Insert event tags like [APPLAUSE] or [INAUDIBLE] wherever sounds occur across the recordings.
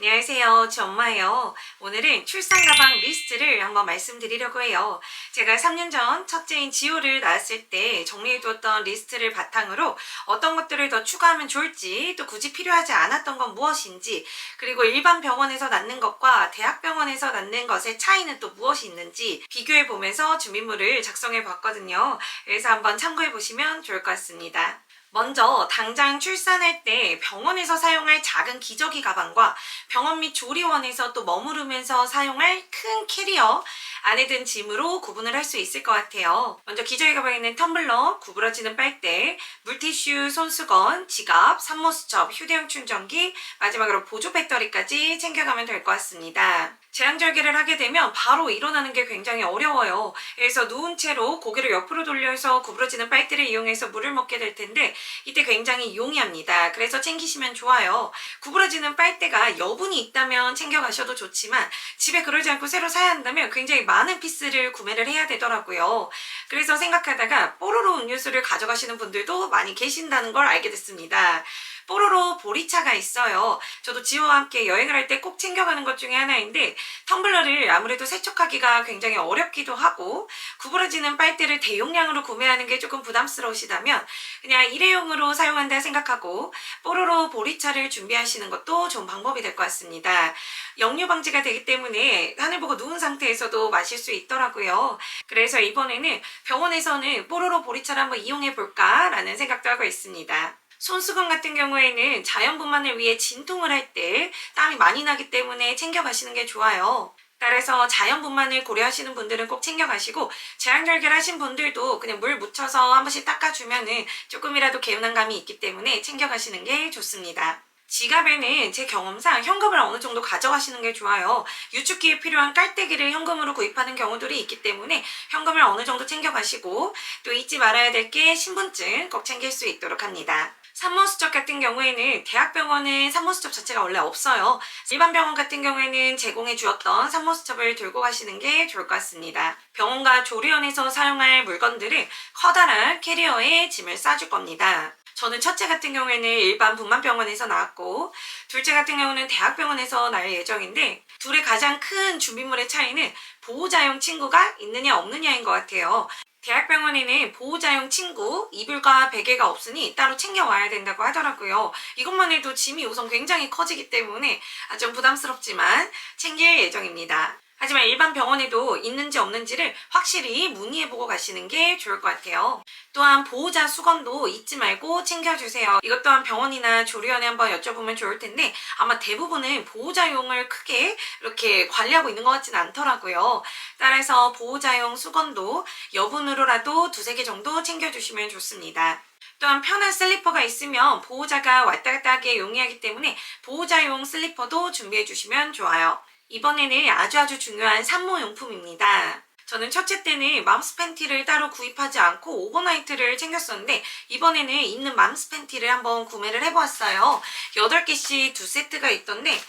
안녕하세요. 저 엄마예요. 오늘은 출산 가방 리스트를 한번 말씀드리려고 해요. 제가 3년 전 첫째인 지호를 낳았을 때 정리해두었던 리스트를 바탕으로 어떤 것들을 더 추가하면 좋을지 또 굳이 필요하지 않았던 건 무엇인지 그리고 일반 병원에서 낳는 것과 대학병원에서 낳는 것의 차이는 또 무엇이 있는지 비교해 보면서 준비물을 작성해 봤거든요. 그래서 한번 참고해 보시면 좋을 것 같습니다. 먼저 당장 출산할 때 병원에서 사용할 작은 기저귀 가방과 병원 및 조리원에서 또 머무르면서 사용할 큰 캐리어 안에 든 짐으로 구분을 할 수 있을 것 같아요. 먼저 기저귀 가방에는 텀블러, 구부러지는 빨대, 물티슈, 손수건, 지갑, 산모수첩, 휴대용 충전기, 마지막으로 보조 배터리까지 챙겨가면 될 것 같습니다. 제왕절개를 하게 되면 바로 일어나는 게 굉장히 어려워요. 그래서 누운 채로 고개를 옆으로 돌려서 구부러지는 빨대를 이용해서 물을 먹게 될 텐데 이때 굉장히 용이합니다. 그래서 챙기시면 좋아요. 구부러지는 빨대가 여분이 있다면 챙겨가셔도 좋지만 집에 그러지 않고 새로 사야 한다면 굉장히 많은 피스를 구매를 해야 되더라고요. 그래서 생각하다가 뽀로로 음료수를 가져가시는 분들도 많이 계신다는 걸 알게 됐습니다. 뽀로로 보리차가 있어요. 저도 지호와 함께 여행을 할 때 꼭 챙겨가는 것 중에 하나인데 텀블러를 아무래도 세척하기가 굉장히 어렵기도 하고 구부러지는 빨대를 대용량으로 구매하는 게 조금 부담스러우시다면 그냥 일회용으로 사용한다 생각하고 뽀로로 보리차를 준비하시는 것도 좋은 방법이 될 것 같습니다. 역류 방지가 되기 때문에 하늘 보고 누운 상태에서도 마실 수 있더라고요. 그래서 이번에는 병원에서는 뽀로로 보리차를 한번 이용해 볼까라는 생각도 하고 있습니다. 손수건 같은 경우에는 자연분만을 위해 진통을 할 때 땀이 많이 나기 때문에 챙겨 가시는 게 좋아요. 따라서 자연분만을 고려하시는 분들은 꼭 챙겨가시고 제왕절개를 하신 분들도 그냥 물 묻혀서 한 번씩 닦아주면은 조금이라도 개운한 감이 있기 때문에 챙겨가시는 게 좋습니다. 지갑에는 제 경험상 현금을 어느 정도 가져가시는 게 좋아요. 유축기에 필요한 깔때기를 현금으로 구입하는 경우들이 있기 때문에 현금을 어느 정도 챙겨가시고 또 잊지 말아야 될 게 신분증 꼭 챙길 수 있도록 합니다. 산모수첩 같은 경우에는 대학병원은 산모수첩 자체가 원래 없어요. 일반 병원 같은 경우에는 제공해 주었던 산모수첩을 들고 가시는 게 좋을 것 같습니다. 병원과 조리원에서 사용할 물건들은 커다란 캐리어에 짐을 싸줄 겁니다. 저는 첫째 같은 경우에는 일반 분만병원에서 나왔고 둘째 같은 경우는 대학병원에서 날 예정인데 둘의 가장 큰 준비물의 차이는 보호자용 친구가 있느냐 없느냐인 것 같아요. 대학병원에는 보호자용 친구, 이불과 베개가 없으니 따로 챙겨와야 된다고 하더라고요. 이것만 해도 짐이 우선 굉장히 커지기 때문에 아, 좀 부담스럽지만 챙길 예정입니다. 하지만 일반 병원에도 있는지 없는지를 확실히 문의해보고 가시는 게 좋을 것 같아요. 또한 보호자 수건도 잊지 말고 챙겨주세요. 이것 또한 병원이나 조리원에 한번 여쭤보면 좋을 텐데 아마 대부분은 보호자용을 크게 이렇게 관리하고 있는 것 같지는 않더라고요. 따라서 보호자용 수건도 여분으로라도 두세 개 정도 챙겨주시면 좋습니다. 또한 편한 슬리퍼가 있으면 보호자가 왔다 갔다 하기에 용이하기 때문에 보호자용 슬리퍼도 준비해 주시면 좋아요. 이번에는 아주 아주 중요한 산모용품입니다. 저는 첫째 때는 맘스 팬티를 따로 구입하지 않고 오버나이트를 챙겼었는데 이번에는 입는 맘스 팬티를 한번 구매를 해보았어요. 8개씩 두 세트가 있던데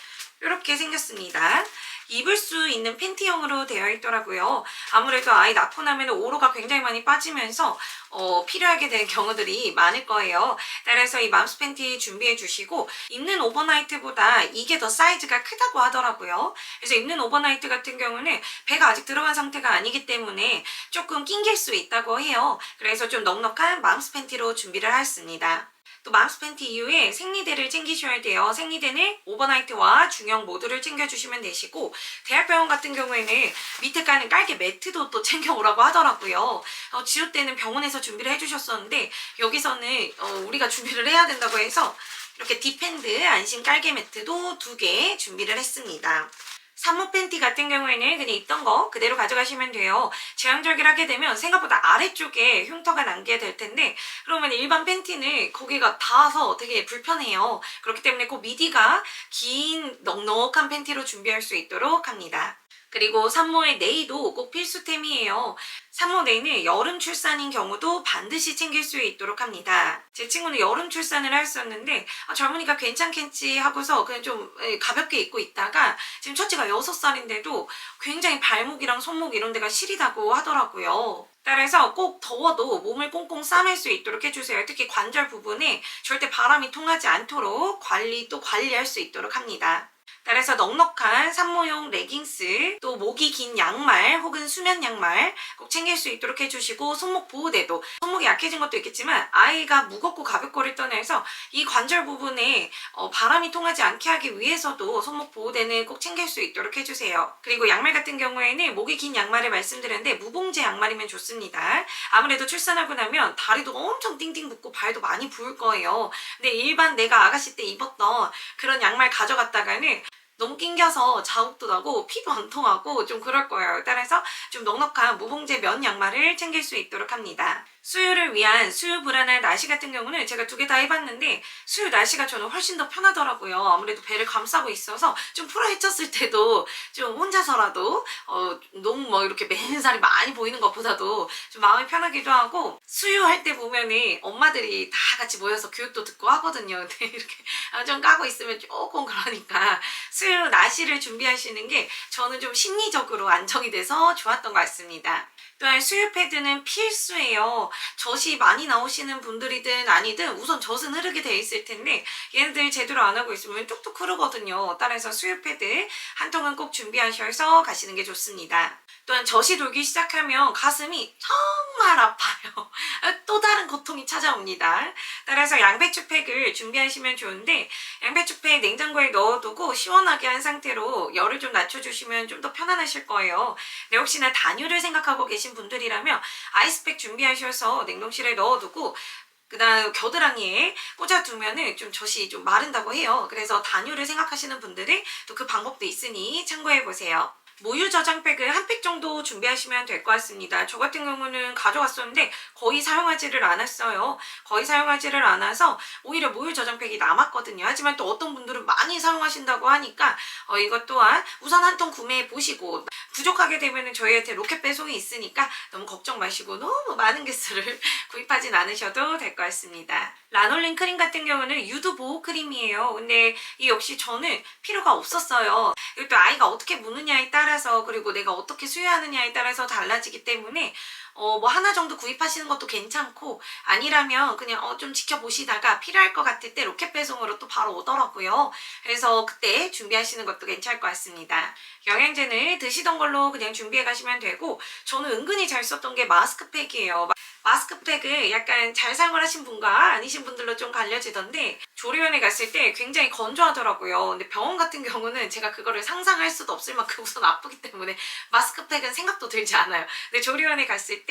이렇게 생겼습니다. 입을 수 있는 팬티형으로 되어 있더라고요. 아무래도 아이 낳고 나면 오로가 굉장히 많이 빠지면서 어, 필요하게 되는 경우들이 많을 거예요. 따라서 이 맘스 팬티 준비해 주시고 입는 오버나이트보다 이게 더 사이즈가 크다고 하더라고요. 그래서 입는 오버나이트 같은 경우는 배가 아직 들어간 상태가 아니기 때문에 조금 낑길 수 있다고 해요. 그래서 좀 넉넉한 맘스 팬티로 준비를 했습니다. 또 맘스 팬티 이후에 생리대를 챙기셔야 돼요. 생리대는 오버나이트와 중형 모두를 챙겨주시면 되시고 대학병원 같은 경우에는 밑에 까는 깔개 매트도 또 챙겨오라고 하더라고요. 어, 지호 때는 병원에서 준비를 해주셨었는데 여기서는 어, 우리가 준비를 해야 된다고 해서 이렇게 딥핸드 안심 깔개 매트도 두 개 준비를 했습니다. 산모 팬티 같은 경우에는 그냥 있던 거 그대로 가져가시면 돼요. 제왕절개를 하게 되면 생각보다 아래쪽에 흉터가 남게 될 텐데 그러면 일반 팬티는 거기가 닿아서 되게 불편해요. 그렇기 때문에 그 미디가 긴 넉넉한 팬티로 준비할 수 있도록 합니다. 그리고 산모의 네이도 꼭 필수템이에요. 산모 네이는 여름 출산인 경우도 반드시 챙길 수 있도록 합니다. 제 친구는 여름 출산을 했었는데 아, 젊으니까 괜찮겠지 하고서 그냥 좀 예, 가볍게 입고 있다가 지금 첫째가 6살인데도 굉장히 발목이랑 손목 이런 데가 시리다고 하더라고요. 따라서 꼭 더워도 몸을 꽁꽁 싸맬 수 있도록 해주세요. 특히 관절 부분에 절대 바람이 통하지 않도록 관리 또 관리할 수 있도록 합니다. 따라서 넉넉한 산모용 레깅스, 또 목이 긴 양말 혹은 수면 양말 꼭 챙길 수 있도록 해주시고 손목 보호대도 손목이 약해진 것도 있겠지만 아이가 무겁고 가볍고를 떠나서 이 관절 부분에 어, 바람이 통하지 않게 하기 위해서도 손목 보호대는 꼭 챙길 수 있도록 해주세요. 그리고 양말 같은 경우에는 목이 긴 양말을 말씀드렸는데 무봉제 양말이면 좋습니다. 아무래도 출산하고 나면 다리도 엄청 띵띵 붓고 발도 많이 부을 거예요. 근데 일반 내가 아가씨 때 입었던 그런 양말 가져갔다가는 너무 낑겨서 자국도 나고 피도 안 통하고 좀 그럴 거예요. 따라서 좀 넉넉한 무봉제 면 양말을 챙길 수 있도록 합니다. 수유를 위한 수유 불안한 나시 같은 경우는 제가 두 개 다 해봤는데 수유 나시가 저는 훨씬 더 편하더라고요. 아무래도 배를 감싸고 있어서 좀 풀어 헤쳤을 때도 좀 혼자서라도 어, 너무 뭐 이렇게 맨살이 많이 보이는 것보다도 좀 마음이 편하기도 하고 수유할 때 보면은 엄마들이 다 같이 모여서 교육도 듣고 하거든요. 근데 [LAUGHS] 이렇게 좀 까고 있으면 조금 그러니까 수유 나시를 준비하시는 게 저는 좀 심리적으로 안정이 돼서 좋았던 것 같습니다. 또한 수유 패드는 필수예요. 젖이 많이 나오시는 분들이든 아니든 우선 젖은 흐르게 돼 있을 텐데 얘네들 제대로 안 하고 있으면 뚝뚝 흐르거든요. 따라서 수유 패드 한 통은 꼭 준비하셔서 가시는 게 좋습니다. 또한 젖이 돌기 시작하면 가슴이 정말 아파요. [LAUGHS] 또 다른 고통이 찾아옵니다. 따라서 양배추팩을 준비하시면 좋은데 양배추팩 냉장고에 넣어두고 시원하게 한 상태로 열을 좀 낮춰주시면 좀 더 편안하실 거예요. 근데 혹시나 단유를 생각하고 계신 분들이라면 아이스팩 준비하셔서 냉동실에 넣어두고 그다음 겨드랑이에 꽂아두면은 좀 젖이 좀 마른다고 해요. 그래서 단유를 생각하시는 분들은 또 그 방법도 있으니 참고해 보세요. 모유 저장팩을 한 팩 정도 준비하시면 될 것 같습니다. 저 같은 경우는 가져갔었는데 거의 사용하지를 않았어요. 거의 사용하지를 않아서 오히려 모유 저장팩이 남았거든요. 하지만 또 어떤 분들은 많이 사용하신다고 하니까 어, 이것 또한 우선 한 통 구매해 보시고 부족하게 되면 저희한테 로켓 배송이 있으니까 너무 걱정 마시고 너무 많은 개수를 [LAUGHS] 구입하진 않으셔도 될 것 같습니다. 라놀린 크림 같은 경우는 유두 보호 크림이에요. 근데 이 역시 저는 필요가 없었어요. 이것도 아이가 어떻게 무느냐에 따라 서 그리고 내가 어떻게 수유하느냐에 따라서 달라지기 때문에 어, 뭐 하나 정도 구입하시는 것도 괜찮고 아니라면 그냥 어, 좀 지켜보시다가 필요할 것 같을 때 로켓 배송으로 또 바로 오더라고요. 그래서 그때 준비하시는 것도 괜찮을 것 같습니다. 영양제는 드시던 걸로 그냥 준비해 가시면 되고 저는 은근히 잘 썼던 게 마스크팩이에요. 마- 마스크팩을 약간 잘 사용을 하신 분과 아니신 분들로 좀 갈려지던데 조리원에 갔을 때 굉장히 건조하더라고요. 근데 병원 같은 경우는 제가 그거를 상상할 수도 없을 만큼 [LAUGHS] 우선 아프기 때문에 마스크팩은 생각도 들지 않아요. 근데 조리원에 갔을 때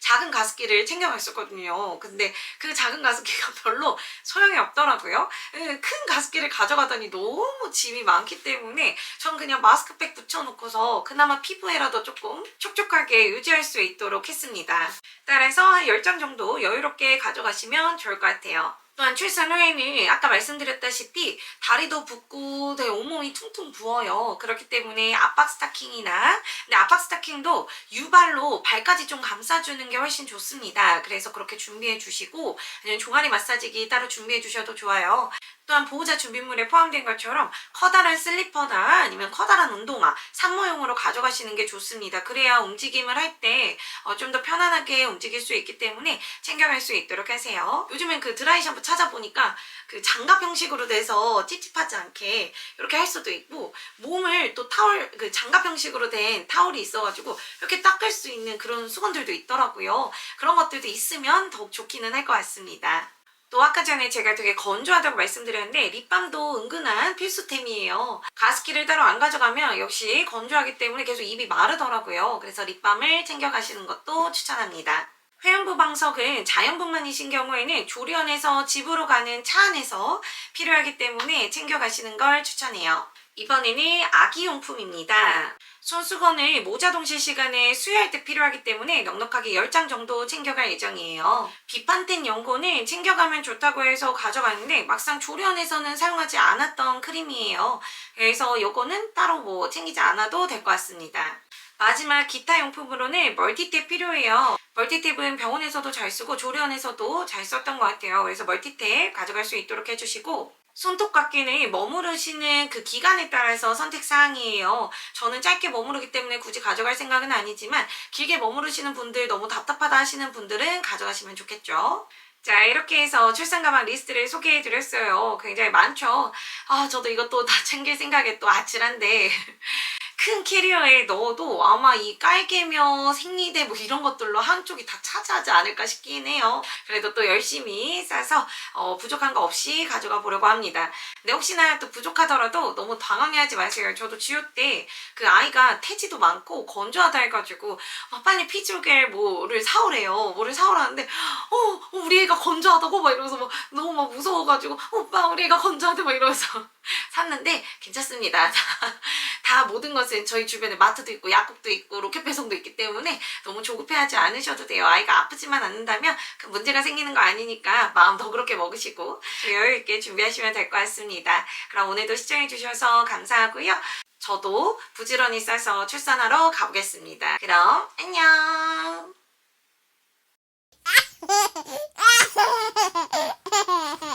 작은 가습기를 챙겨갔었거든요. 근데 그 작은 가습기가 [LAUGHS] 별로 소용이 없더라고요. 예, 큰 가습기를 가져가더니 너무 짐이 많기 때문에 전 그냥 마스크팩 붙여놓고서 그나마 피부에라도 조금 촉촉하게 유지할 수 있도록 했습니다. 따라서 한 10장 정도 여유롭게 가져가시면 좋을 것 같아요. 또한 출산 후에는 아까 말씀드렸다시피 다리도 붓고 되게 온몸이 퉁퉁 부어요. 그렇기 때문에 압박 스타킹이나 근데 압박 스타킹도 유발로 발까지 좀 감싸주는 게 훨씬 좋습니다. 그래서 그렇게 준비해 주시고 아니면 종아리 마사지기 따로 준비해 주셔도 좋아요. 또한 보호자 준비물에 포함된 것처럼 커다란 슬리퍼나 아니면 커다란 운동화, 산모용으로 가져가시는 게 좋습니다. 그래야 움직임을 할때 어, 좀더 편안하게 움직일 수 있기 때문에 챙겨갈 수 있도록 하세요. 요즘엔 그 드라이 샴푸 찾아보니까 그 장갑 형식으로 돼서 찝찝하지 않게 이렇게 할 수도 있고 몸을 또 타월 그 장갑 형식으로 된 타월이 있어가지고 이렇게 닦을 수 있는 그런 수건들도 있더라고요. 그런 것들도 있으면 더욱 좋기는 할 것 같습니다. 또 아까 전에 제가 되게 건조하다고 말씀드렸는데 립밤도 은근한 필수템이에요. 가습기를 따로 안 가져가면 역시 건조하기 때문에 계속 입이 마르더라고요. 그래서 립밤을 챙겨가시는 것도 추천합니다. 회원부 방석은 자연분만이신 경우에는 조리원에서 집으로 가는 차 안에서 필요하기 때문에 챙겨가시는 걸 추천해요. 이번에는 아기용품입니다. 손수건을 모자 동실 시간에 수유할 때 필요하기 때문에 넉넉하게 10장 정도 챙겨갈 예정이에요. 비판텐 연고는 챙겨가면 좋다고 해서 가져갔는데 막상 조리원에서는 사용하지 않았던 크림이에요. 그래서 요거는 따로 뭐 챙기지 않아도 될 것 같습니다. 마지막 기타 용품으로는 멀티탭 필요해요. 멀티탭은 병원에서도 잘 쓰고 조리원에서도 잘 썼던 것 같아요. 그래서 멀티탭 가져갈 수 있도록 해주시고 손톱깎이는 머무르시는 그 기간에 따라서 선택 사항이에요. 저는 짧게 머무르기 때문에 굳이 가져갈 생각은 아니지만 길게 머무르시는 분들 너무 답답하다 하시는 분들은 가져가시면 좋겠죠. 자, 이렇게 해서 출산 가방 리스트를 소개해 드렸어요. 굉장히 많죠? 아, 저도 이것도 다 챙길 생각에 또 아찔한데. 큰 캐리어에 넣어도 아마 이 깔개며 생리대 뭐 이런 것들로 한쪽이 다 차지하지 않을까 싶긴 해요. 그래도 또 열심히 싸서 어, 부족한 거 없이 가져가 보려고 합니다. 근데 혹시나 또 부족하더라도 너무 당황해하지 마세요. 저도 지우 때그 아이가 태지도 많고 건조하다 해가지고 아, 빨리 피지오겔 뭐를 사오래요. 뭐를 사오라는데 어 우리 애가 건조하다고 막 이러면서 막 너무 막 무서워가지고 오빠 우리 애가 건조하대 막 이러면서 [LAUGHS] 샀는데 괜찮습니다. 다, [LAUGHS] 다 모든 것은 저희 주변에 마트도 있고 약국도 있고 로켓 배송도 있기 때문에 너무 조급해하지 않으셔도 돼요. 아이가 아프지만 않는다면 그 문제가 생기는 거 아니니까 마음 더 그렇게 먹으시고 여유 있게 준비하시면 될 것 같습니다. 그럼 오늘도 시청해 주셔서 감사하고요. 저도 부지런히 싸서 출산하러 가보겠습니다. 그럼 안녕. [LAUGHS]